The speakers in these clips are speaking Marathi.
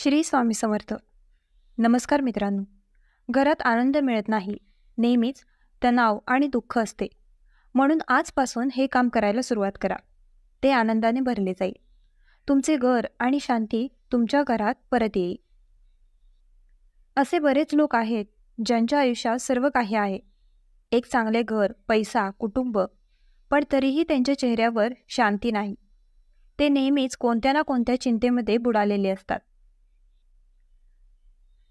श्री स्वामी समर्थ. नमस्कार मित्रांनो. घरात आनंद मिळत नाही. नेहमीच तणाव आणि दुःख असते. म्हणून आजपासून हे काम करायला सुरुवात करा. ते आनंदाने भरले जाईल. तुमचे घर आणि शांती तुमच्या घरात परत येईल. असे बरेच लोक आहेत ज्यांच्या आयुष्यात सर्व काही आहे. एक चांगले घर पैसा कुटुंब पण तरीही त्यांच्या चेहऱ्यावर शांती नाही. ते नेहमीच कोणत्या ना कोणत्या चिंतेमध्ये बुडालेले असतात.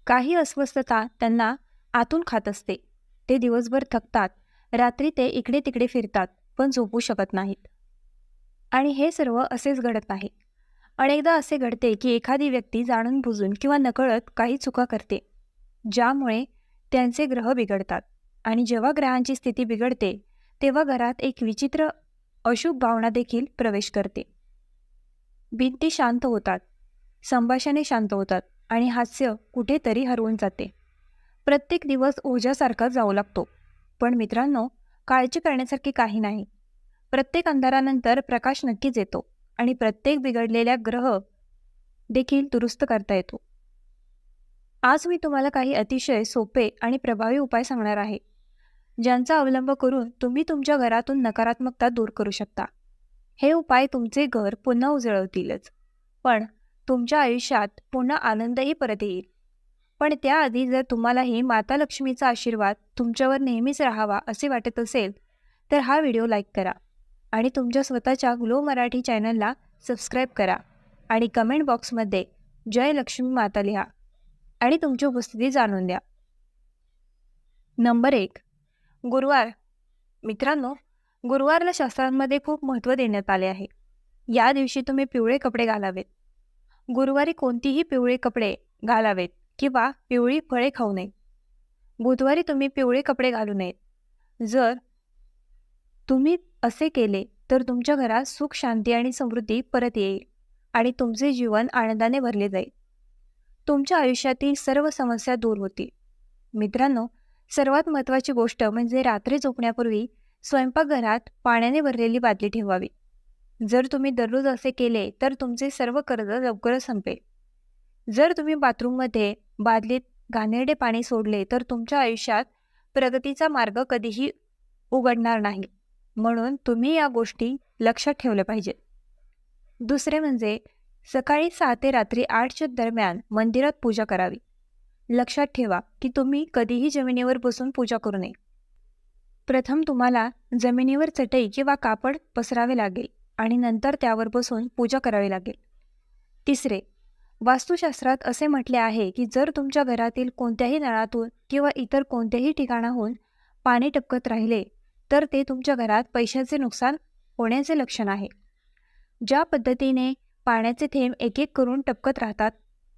काही अस्वस्थता त्यांना आतून खात असते. ते दिवसभर थकतात. रात्री ते इकडे तिकडे फिरतात पण झोपू शकत नाहीत. आणि हे सर्व असेच घडत नाही अनेकदा असे घडते की एखादी व्यक्ती जाणून बुजून किंवा नकळत काही चुका करते ज्यामुळे त्यांचे ग्रह बिघडतात. आणि जेव्हा ग्रहांची स्थिती बिघडते तेव्हा घरात एक विचित्र अशुभ भावना देखील प्रवेश करते. भिंती शांत होतात. संभाषणे शांत होतात. आणि हास्य कुठेतरी हरवून जाते. प्रत्येक दिवस ओझ्यासारखा जाऊ लागतो. पण मित्रांनो काळजी करण्यासारखी काही नाही. प्रत्येक अंधारानंतर प्रकाश नक्कीच येतो आणि प्रत्येक बिघडलेल्या ग्रह देखील दुरुस्त करता येतो. आज मी तुम्हाला काही अतिशय सोपे आणि प्रभावी उपाय सांगणार आहे ज्यांचा अवलंब करून तुम्ही तुमच्या घरातून नकारात्मकता दूर करू शकता. हे उपाय तुमचे घर पुन्हा उजळवतीलच पण तुमच्या आयुष्यात पुन्हा आनंदही परत येईल. पण त्याआधी जर तुम्हालाही माता लक्ष्मीचा आशीर्वाद तुमच्यावर नेहमीच राहावा असे वाटत असेल तर हा व्हिडिओ लाईक करा आणि तुमच्या स्वतःच्या ग्लो मराठी चॅनलला सबस्क्राईब करा आणि कमेंट बॉक्समध्ये जय लक्ष्मी माता लिहा आणि तुमची उपस्थिती जाणून द्या. नंबर एक गुरुवार. मित्रांनो गुरुवारला शास्त्रांमध्ये खूप महत्त्व देण्यात आले आहे. या दिवशी तुम्ही पिवळे कपडे घालावेत. गुरुवारी कोणतीही पिवळे कपडे घालावेत किंवा पिवळी फळे खाऊ नये बुधवारी तुम्ही पिवळे कपडे घालू नयेत. जर तुम्ही असे केले तर तुमच्या घरात सुख शांती आणि समृद्धी परत येईल आणि तुमचे जीवन आनंदाने भरले जाईल. तुमच्या आयुष्यातील सर्व समस्या दूर होतील. मित्रांनो सर्वात महत्त्वाची गोष्ट म्हणजे रात्री झोपण्यापूर्वी स्वयंपाकघरात पाण्याने भरलेली बादली ठेवावी. जर तुम्ही दररोज असे केले तर तुमचे सर्व कर्ज लवकरच संपेल. जर तुम्ही बाथरूममध्ये बादलीत घाणेरडे पाणी सोडले तर तुमच्या आयुष्यात प्रगतीचा मार्ग कधीही उघडणार नाही. म्हणून तुम्ही या गोष्टी लक्षात ठेवल्या पाहिजेत. दुसरे म्हणजे सकाळी सहा ते रात्री आठच्या दरम्यान मंदिरात पूजा करावी. लक्षात ठेवा की तुम्ही कधीही जमिनीवर बसून पूजा करू नये. प्रथम तुम्हाला जमिनीवर चटई किंवा कापड पसरावे लागेल. आणि नंतर त्यावर बसून पूजा करावी लागेल. तिसरे वास्तुशास्त्रात असे म्हटले आहे की जर तुमच्या घरातील कोणत्याही नळातून किंवा इतर कोणत्याही ठिकाणाहून पाणी टपकत राहिले तर ते तुमच्या घरात पैशाचे नुकसान होण्याचे लक्षण आहे. ज्या पद्धतीने पाण्याचे थेंब एक एक करून टपकत राहतात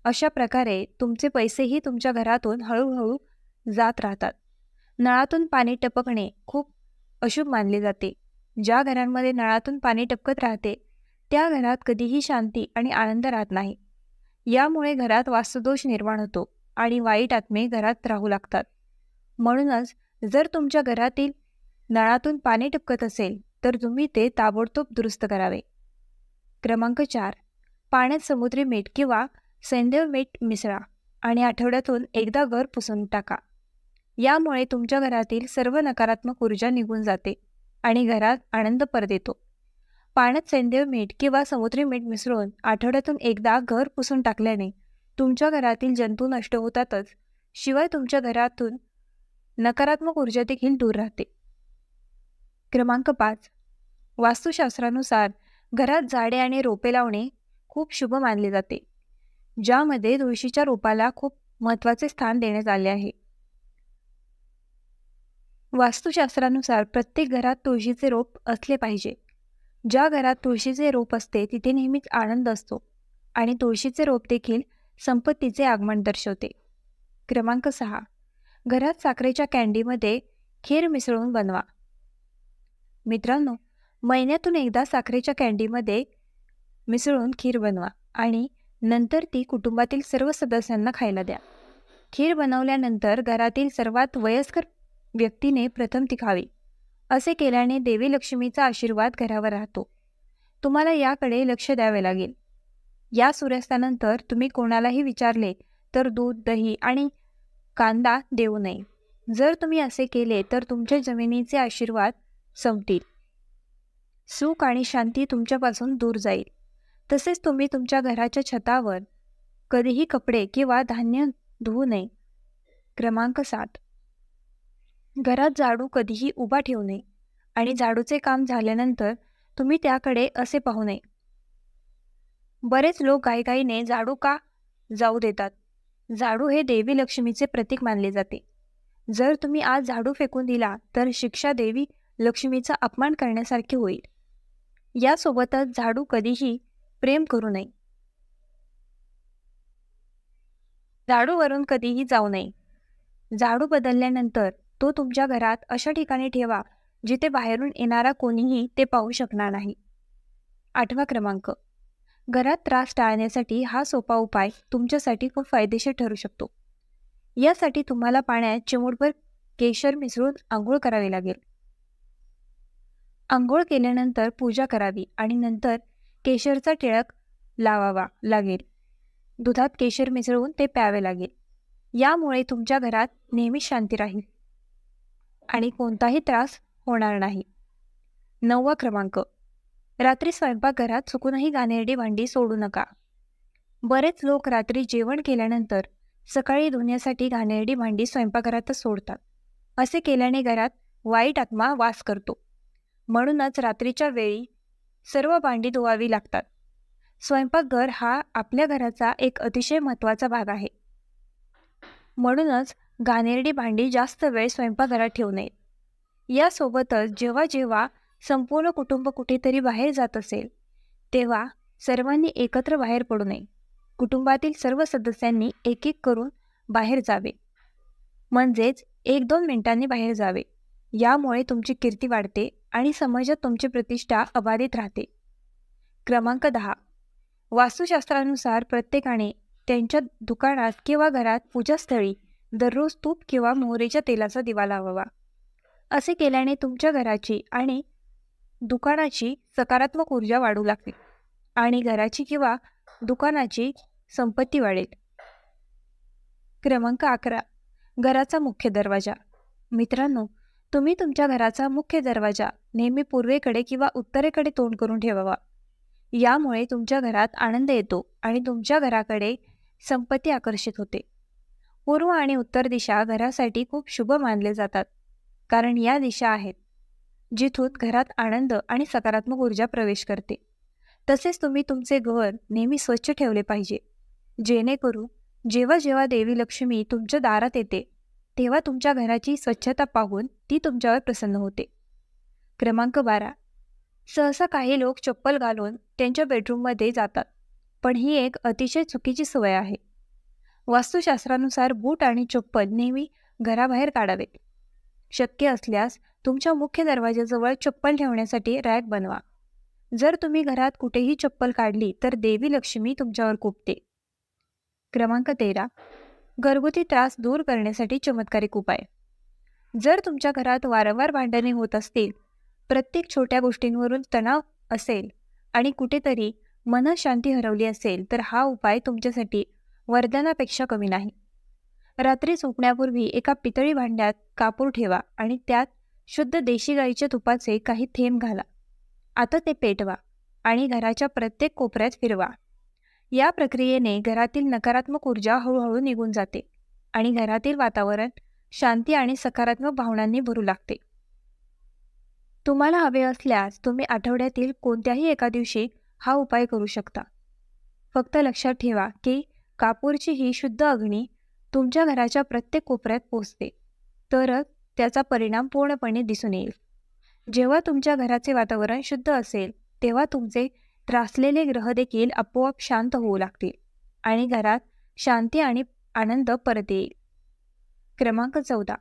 अशा प्रकारे तुमचे पैसेही तुमच्या घरातून हळूहळू जात राहतात. नळातून पाणी टपकणे खूप अशुभ मानले जाते. ज्या घरांमध्ये नळातून पाणी टपकत राहते त्या घरात कधीही शांती आणि आनंद राहत नाही. यामुळे घरात वास्तुदोष निर्माण होतो आणि वाईट आत्मे घरात राहू लागतात. म्हणूनच जर तुमच्या घरातील नळातून पाणी टपकत असेल तर तुम्ही ते ताबडतोब दुरुस्त करावे. क्रमांक चार. पाण्यात समुद्री मीठ किंवा सैंदव मीठ मिसळा आणि आठवड्यातून एकदा घर पुसून टाका. यामुळे तुमच्या घरातील सर्व नकारात्मक ऊर्जा निघून जाते. आणि घरात आनंद परत येतो. पाण्यात सेंदेव मीठ किंवा समुद्री मीठ मिसळून आठवड्यातून एकदा घर पुसून टाकल्याने तुमच्या घरातील जंतू नष्ट होतातच. शिवाय तुमच्या घरातून नकारात्मक ऊर्जा देखील दूर राहते. क्रमांक पाच. वास्तुशास्त्रानुसार घरात झाडे आणि रोपे लावणे खूप शुभ मानले जाते. ज्यामध्ये तुळशीच्या रोपाला खूप महत्त्वाचे स्थान देण्यात आले आहे. वास्तुशास्त्रानुसार प्रत्येक घरात तुळशीचे रोप असले पाहिजे. ज्या घरात तुळशीचे रोप असते तिथे नेहमीच आनंद असतो आणि तुळशीचे रोप देखील संपत्तीचे आगमन दर्शवते. क्रमांक सहा. घरात साखरेच्या कॅन्डीमध्ये खीर मिसळून बनवा. मित्रांनो महिन्यातून एकदा साखरेच्या कॅन्डीमध्ये मिसळून खीर बनवा आणि नंतर ती कुटुंबातील सर्व सदस्यांना खायला द्या. खीर बनवल्यानंतर घरातील सर्वात वयस्कर व्यक्तीने प्रथम ती खावी असे केल्याने देवी लक्ष्मीचा आशीर्वाद घरावर राहतो. तुम्हाला याकडे लक्ष द्यावे लागेल. या सूर्यास्तानंतर तुम्ही कोणालाही विचारले तर दूध दही आणि कांदा देऊ नये. जर तुम्ही असे केले तर तुमच्या जमिनीचे आशीर्वाद संपतील. सुख आणि शांती तुमच्यापासून दूर जाईल. तसेच तुम्ही तुमच्या घराच्या छतावर कधीही कपडे किंवा धान्य धुवू नये. क्रमांक सात. घरात झाडू कधीही उभा ठेवू नये आणि झाडूचे काम झाल्यानंतर तुम्ही त्याकडे असे पाहू नये. बरेच लोक घाईघाईने झाडू का जाऊ देतात. झाडू हे देवी लक्ष्मीचे प्रतीक मानले जाते. जर तुम्ही आज झाडू फेकून दिला तर शिक्षा देवी लक्ष्मीचा अपमान करण्यासारखे होईल. यासोबतच झाडू कधीही प्रेम करू नये. झाडूवरून कधीही जाऊ नये. झाडू बदलल्यानंतर तो तुमच्या घरात अशा ठिकाणी ठेवा जिथे बाहेरून येणारा कोणीही ते पाहू शकणार नाही. आठवा क्रमांक. घरात त्रास टाळण्यासाठी हा सोपा उपाय तुमच्यासाठी खूप फायदेशीर ठरू शकतो. यासाठी तुम्हाला पाण्यात चिमूटभर केशर मिसळून आंघोळ करावी लागेल. आंघोळ केल्यानंतर पूजा करावी आणि नंतर केशरचा टिळक लावावा लागेल. दुधात केशर मिसळून ते प्यावे लागेल. यामुळे तुमच्या घरात नेहमी शांती राहील. आणि कोणताही त्रास होणार नाही. नववा क्रमांक. रात्री स्वयंपाकघरात चुकूनही घाणेरडी भांडी सोडू नका. बरेच लोक रात्री जेवण केल्यानंतर सकाळी धुण्यासाठी घाणेरडी भांडी स्वयंपाकघरातच सोडतात. असे केल्याने घरात वाईट आत्मा वास करतो. म्हणूनच रात्रीच्या वेळी सर्व भांडी धुवावी लागतात. स्वयंपाकघर हा आपल्या घराचा एक अतिशय महत्त्वाचा भाग आहे. म्हणूनच घाणेरडी भांडी जास्त वेळ स्वयंपाकघरात ठेवू नयेत. यासोबतच जेव्हा जेव्हा संपूर्ण कुटुंब कुठेतरी बाहेर जात असेल तेव्हा सर्वांनी एकत्र बाहेर पडू नये. कुटुंबातील सर्व सदस्यांनी एक एक करून बाहेर जावे. म्हणजेच एक दोन मिनिटांनी बाहेर जावे. यामुळे तुमची कीर्ती वाढते आणि समाजात तुमची प्रतिष्ठा अबाधित राहते. क्रमांक दहा. वास्तुशास्त्रानुसार प्रत्येकाने त्यांच्या दुकानात किंवा घरात पूजास्थळी दररोज तूप किंवा मोहरीच्या तेलाचा दिवा लावावा. असे केल्याने तुमच्या घराची आणि दुकानाची सकारात्मक ऊर्जा वाढू लागते आणि घराची किंवा दुकानाची संपत्ती वाढेल. क्रमांक अकरा. घराचा मुख्य दरवाजा. मित्रांनो तुम्ही तुमच्या घराचा मुख्य दरवाजा नेहमी पूर्वेकडे किंवा उत्तरेकडे तोंड करून ठेवावा. यामुळे तुमच्या घरात आनंद येतो आणि तुमच्या घराकडे संपत्ती आकर्षित होते. पूर्व आणि उत्तर दिशा घरासाठी खूप शुभ मानले जातात. कारण या दिशा आहेत जिथून घरात आनंद आणि सकारात्मक ऊर्जा प्रवेश करते. तसेच तुम्ही तुमचे घर नेहमी स्वच्छ ठेवले पाहिजे. जेणेकरून जेव्हा जेव्हा देवी लक्ष्मी तुमच्या दारात येते तेव्हा तुमच्या घराची स्वच्छता पाहून ती तुमच्यावर प्रसन्न होते. क्रमांक बारा. सहसा काही लोक चप्पल घालून त्यांच्या बेडरूममध्ये जातात पण ही एक अतिशय चुकीची सवय आहे. वास्तुशास्त्रानुसार बूट आणि चप्पल नेहमी घराबाहेर काढावे. शक्य असल्यास तुमच्या मुख्य दरवाजाजवळ चप्पल ठेवण्यासाठी रॅक बनवा. जर तुम्ही घरात कुठेही चप्पल काढली तर देवी लक्ष्मी तुमच्यावर कुपते. क्रमांक तेरा. घरगुती त्रास दूर करण्यासाठी चमत्कारिक उपाय. जर तुमच्या घरात वारंवार भांडणे होत असतील प्रत्येक छोट्या गोष्टींवरून तणाव असेल आणि कुठेतरी मनशांती हरवली असेल तर हा उपाय तुमच्यासाठी वरदानापेक्षा कमी नाही. रात्री झोपण्यापूर्वी एका पितळी भांड्यात कापूर ठेवा आणि त्यात शुद्ध देशी गाईच्या तुपाचे काही थेंब घाला. आता ते पेटवा आणि घराच्या प्रत्येक कोपऱ्यात फिरवा. या प्रक्रियेने घरातील नकारात्मक ऊर्जा हळूहळू निघून जाते आणि घरातील वातावरण शांती आणि सकारात्मक भावनांनी भरू लागते. तुम्हाला हवे असल्यास तुम्ही आठवड्यातील कोणत्याही एका दिवशी हा उपाय करू शकता. फक्त लक्षात ठेवा की कापूरची ही शुद्ध अग्नी तुमच्या घराच्या प्रत्येक कोपऱ्यात पोचते. तरच त्याचा परिणाम पूर्णपणे दिसून येईल. जेव्हा तुमच्या घराचे वातावरण शुद्ध असेल तेव्हा तुमचे त्रासलेले ग्रह देखील आपोआप शांत होऊ लागतील आणि घरात शांती आणि आनंद परत येईल. क्रमांक चौदा.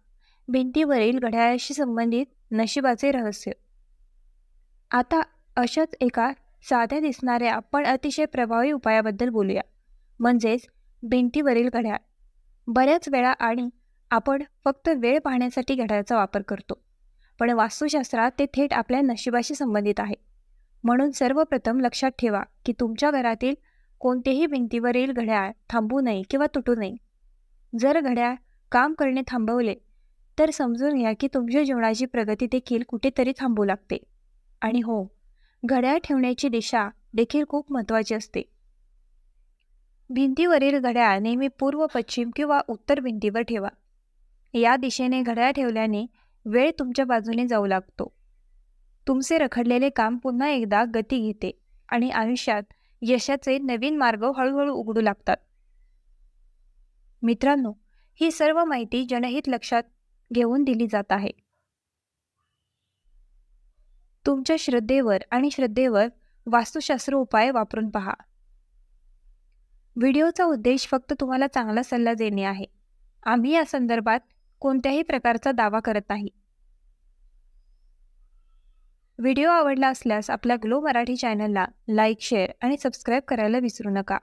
भिंतीवरील घड्याळाशी संबंधित नशिबाचे रहस्य. आता अशाच एका साध्या दिसणाऱ्या पण अतिशय प्रभावी उपायाबद्दल बोलूया. म्हणजेच भिंतीवरील घड्याळ. बऱ्याच वेळा आणि आपण फक्त वेळ पाहण्यासाठी घड्याळाचा वापर करतो. पण वास्तुशास्त्रात ते थेट आपल्या नशिबाशी संबंधित आहे. म्हणून सर्वप्रथम लक्षात ठेवा की तुमच्या घरातील कोणतेही भिंतीवरील घड्याळ थांबू नये किंवा तुटू नये. जर घड्याळ काम करणे थांबवले तर समजून घ्या की तुमच्या जीवनाची प्रगती देखील कुठेतरी थांबू लागते. आणि हो घड्याळ ठेवण्याची दिशा देखील खूप महत्त्वाची असते. भिंतीवरील घड्याळ नेहमी पूर्व पश्चिम किंवा उत्तर भिंतीवर ठेवा. या दिशेने घड्याळ ठेवल्याने वेळ तुमच्या बाजूने जाऊ लागतो. तुमचे रखडलेले काम पुन्हा एकदा गती घेते आणि आयुष्यात यशाचे नवीन मार्ग हळूहळू उघडू लागतात. मित्रांनो ही सर्व माहिती जनहित लक्षात घेऊन दिली जात आहे. तुमच्या श्रद्धेवर आणि श्रद्धेवर वास्तुशास्त्र उपाय वापरून पहा. व्हिडिओचा उद्देश फक्त तुम्हाला चांगला सल्ला देणे आहे. आम्ही या संदर्भात कोणत्याही प्रकारचा दावा करत नाही. व्हिडिओ आवडला असल्यास आपल्या ग्लो मराठी चॅनलला लाईक शेअर आणि सबस्क्राईब करायला विसरू नका.